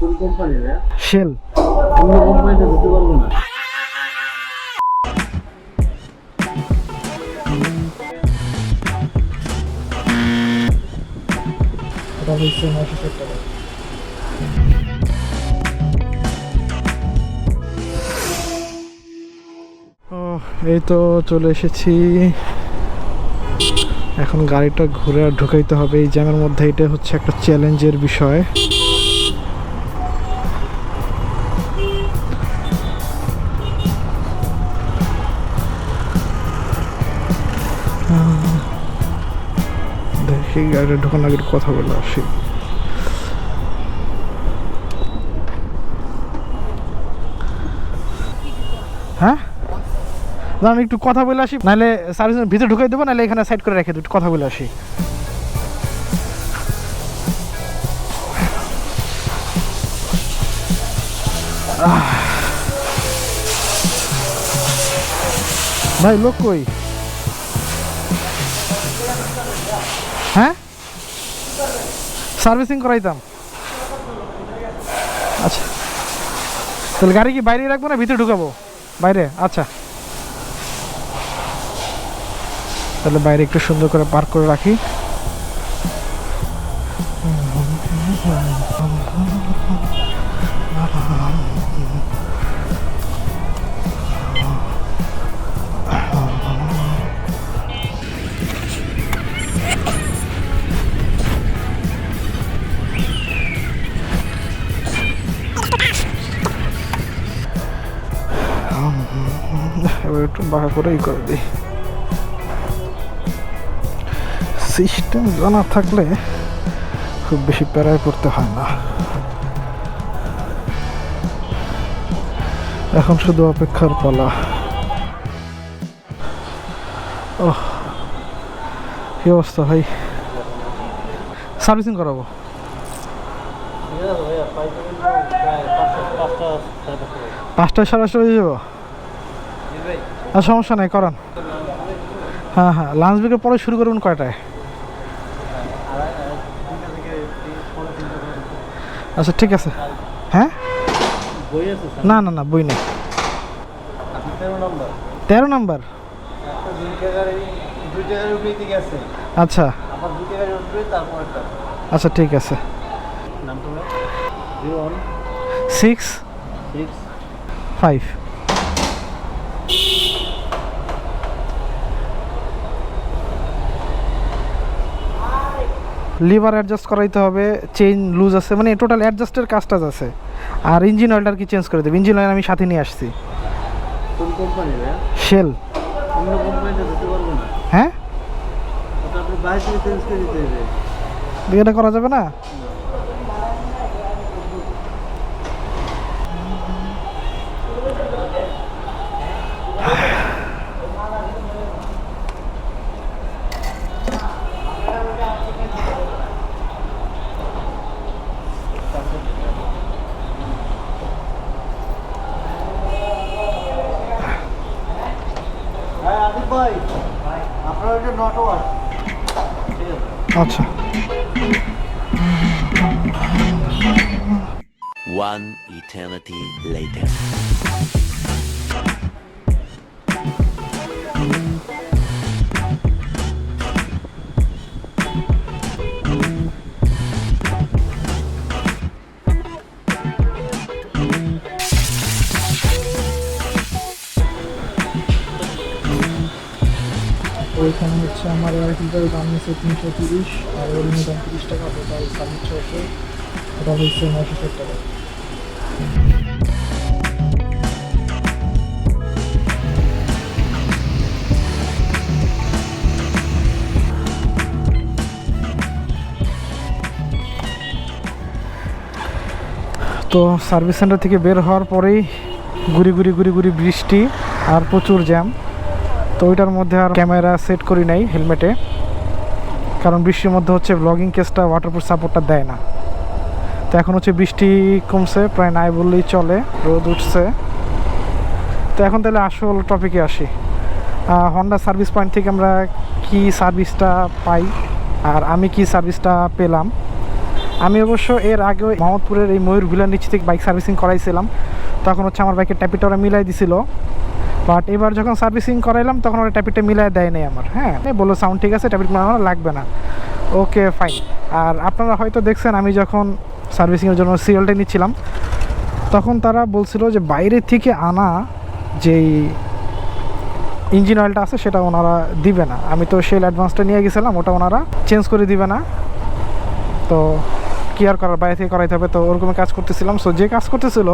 কোন company shell অন্য কোম্পানিতে ঢুকতে পারব না। এটা হচ্ছে নয়শো ষাট টাকা। ও এই তো চলে এসেছি। এখন গাড়িটা ঘুরে আর ঢুকাইতে হবে। এই জ্যামের মধ্যে এটা হচ্ছে একটা চ্যালেঞ্জের বিষয়। দেখি গাড়িটা ঢুকানোর আগে কথা বলে আসি। হ্যাঁ? আমি একটু কথা বলে আসি, নাহলে সার্ভিসের ভিতরে ঢুকাই দেবো, নাহলে এখানে সাইড করে রেখে দেবো কথা বলে আসি। ভাই, লোক কই? হ্যাঁ? সার্ভিসিং করাইতাম। আচ্ছা। তাহলে গাড়ি কি বাইরে রাখব না ভিতরে ঢুকাবো? বাইরে? আচ্ছা। তাহলে বাইরে একটু সুন্দর করে পার্ক করে রাখি। একটু বাঁকা করেই করে দিই। সিস্টেম জানা থাকলে খুব বেশি প্যারায় পড়তে হয় না। এখন শুধু অপেক্ষার পালা। ও কি অবস্থা ভাই? সার্ভিসিং করাবো? সাড়ে পাঁচটায় সরাসরি হয়ে যাব? সমস্যা নাই করান। হ্যাঁ হ্যাঁ লাঞ্চ ব্রেকের পরে শুরু করবেন কয়টায়। আচ্ছা ঠিক আছে। হ্যাঁ? না না না বই নেই। তেরো নম্বর। আচ্ছা। আচ্ছা ঠিক আছে। সিক্স ফাইভ লিভার অ্যাডজাস্ট করাইতে হবে চেইন লুজ আছে মানে টোটাল অ্যাডজাস্টের কাজটাজ আছে। আর ইঞ্জিন অয়েলটার কি চেঞ্জ করে দেবে? ইঞ্জিন অয়েল আমি সাথে নিয়ে আসছি। শেল হ্যাঁ? এটা করা যাবে না। আচ্ছা One eternity later. হচ্ছে আমার এয়ার ফিল্টারের দাম নিচ্ছে তিনশো তিরিশ আর ওর দাম তিরিশ টাকা টোটাল সাড়ে ছশো ওটা হচ্ছে নশো ষাট টাকা। তো সার্ভিস সেন্টার থেকে বের হওয়ার পরেই ঘুরি ঘুরি ঘুরি ঘুরি বৃষ্টি আর প্রচুর জ্যাম তো ওইটার মধ্যে আর ক্যামেরা সেট করি নাই হেলমেটে। কারণ বৃষ্টির মধ্যে হচ্ছে ব্লগিং কেসটা ওয়াটারপ্রুফ সাপোর্টটা দেয় না। তো এখন হচ্ছে বৃষ্টি কমছে, প্রায় নাই বললেই চলে, রোদ উঠছে। তো এখন তাহলে আসল টপিকে আসি। হন্ডা সার্ভিস পয়েন্ট থেকে আমরা কি সার্ভিসটা পাই আর আমি কি সার্ভিসটা পেলাম? আমি অবশ্য এর আগে ওই মোহাম্মদপুরের এই ময়ূর ভিলার নিচ থেকে বাইক সার্ভিসিং করাইছিলাম। তখন হচ্ছে আমার বাইকের ট্যাপিটা ওরা মিলাই দিছিল। বাট এবার যখন সার্ভিসিং করাইলাম, তখন ওরা ট্যাপিটা মিলাই দেয় নাই আমার। হ্যাঁ বলল সাউন্ড ঠিক আছে ট্যাপিট আমার লাগবে না। ওকে ফাইন আর আপনারা হয়তো দেখছেন, আমি যখন সার্ভিসিংয়ের জন্য সিরিয়ালটা নিচ্ছিলাম, তখন তারা বলছিল যে, বাইরে থেকে আনা যেই ইঞ্জিন অয়েলটা আছে, সেটা ওনারা দিবে না। আমি তো সেল অ্যাডভান্সটা নিয়ে গেছিলাম, ওটা ওনারা চেঞ্জ করে দিবে না। তো কি আর করার, বাইরে থেকে করাইতে হবে। তো ওরকম কাজ করতেছিলাম। সো যে কাজ করতেছিল,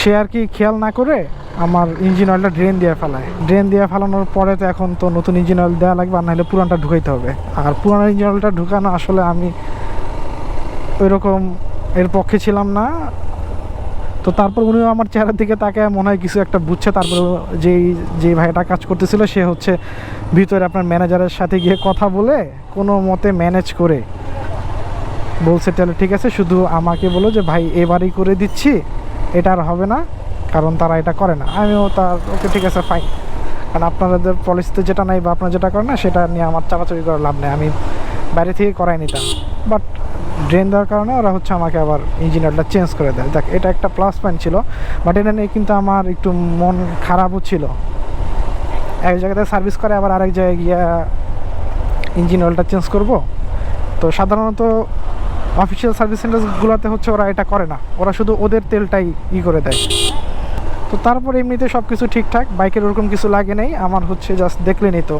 সে আর কি খেয়াল না করে আমার ইঞ্জিন অয়েলটা ড্রেন দিয়ে ফেলায়। ড্রেন দিয়ে ফেলানোর পরে তো এখন তো নতুন ইঞ্জিন অয়েল দেওয়া লাগবে, আর নাহলে পুরানটা ঢুকাইতে হবে। আর পুরানো ইঞ্জিন অয়েলটা ঢুকানো আসলে আমি ওই রকম এর পক্ষে ছিলাম না। তো তারপর উনিও আমার চেহারার দিকে তাকে মনে হয় কিছু একটা বুঝছে। তারপর যেই যে ভাইটা কাজ করতেছিল, সে হচ্ছে ভিতরে আপনার ম্যানেজারের সাথে গিয়ে কথা বলে, কোনো মতে ম্যানেজ করে বলছে, তাহলে ঠিক আছে, শুধু আমাকে বলো যে, ভাই, এবারই করে দিচ্ছি, এটা আর হবে না। কারণ তারা এটা করে না। আমিও তার ওকে ঠিক আছে ফাইন কারণ আপনাদের পলিসিতে যেটা নাই বা আপনারা যেটা করেন না, সেটা নিয়ে আমার চাপাচাপি করার লাভ নেই। আমি বাইরে থেকে করাই নিতাম। বাট ড্রেন দেওয়ার কারণে ওরা হচ্ছে আমাকে আবার ইঞ্জিনিয়ারটা চেঞ্জ করে দেয়। দেখ, এটা একটা প্লাস পয়েন্ট ছিল বাট এটা নিয়ে কিন্তু আমার একটু মন খারাপও ছিল। এক জায়গাতে সার্ভিস করে, আবার আরেক জায়গায় গিয়ে ইঞ্জিন অয়েলটা চেঞ্জ করব। তো সাধারণত অফিসিয়াল সার্ভিস সেন্টারগুলোতে হচ্ছে ওরা এটা করে না। ওরা শুধু ওদের তেলটাই ই করে দেয়। তো তারপর এমনিতে সব কিছু ঠিকঠাক, বাইকের ওরকম কিছু লাগে নেই, আমার হচ্ছে জাস্ট দেখলেনই তো।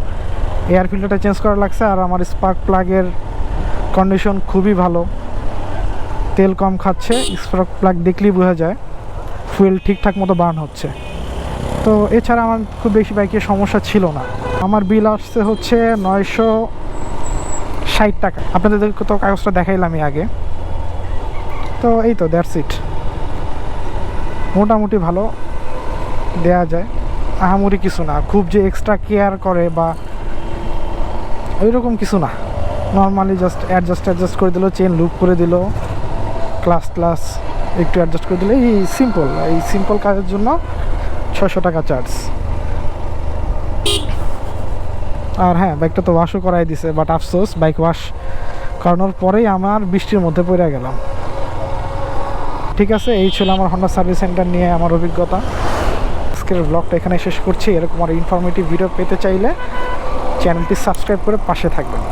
এয়ার ফিল্টারটা চেঞ্জ করা লাগছে আর আমার স্পার্ক প্লাগের কন্ডিশন খুবই ভালো। তেল কম খাচ্ছে স্পার্ক প্লাগ দেখলেই বোঝা যায় ফুয়েল ঠিকঠাক মতো বার্ন হচ্ছে। তো এছাড়া আমার খুব বেশি বাইকের সমস্যা ছিল না। আমার বিল আসছে হচ্ছে নয়শো ষাট টাকা। আপনাদের তো কাগজটা দেখাইলাম আমি আগে। তো এই তো দ্যাটস ইট মোটামুটি ভালো। দেয়া যায়। আহামরি কিছু না। খুব যে এক্সট্রা কেয়ার করে বা ওইরকম কিছু না। নর্মালি জাস্ট অ্যাডজাস্ট অ্যাডজাস্ট করে দিল চেন লুপ করে দিল ক্লাস ক্লাস একটু অ্যাডজাস্ট করে দিলে। এই সিম্পল এই সিম্পল কাজের জন্য ছশো টাকা চার্জ আর হ্যাঁ বাইকটা তো ওয়াশও করাই দিছে বাট আফসোস বাইক ওয়াশ করানোর পরেই আমার বৃষ্টির মধ্যে পড়ে গেলাম। ঠিক আছে, এই ছিল আমার হন্ডা সার্ভিস সেন্টার নিয়ে আমার অভিজ্ঞতা। আজকের ব্লগটা এখানে শেষ করছি। এরকম আর ইনফরমেটিভ ভিডিও পেতে চাইলে চ্যানেলটি সাবস্ক্রাইব করে পাশে থাকবেন।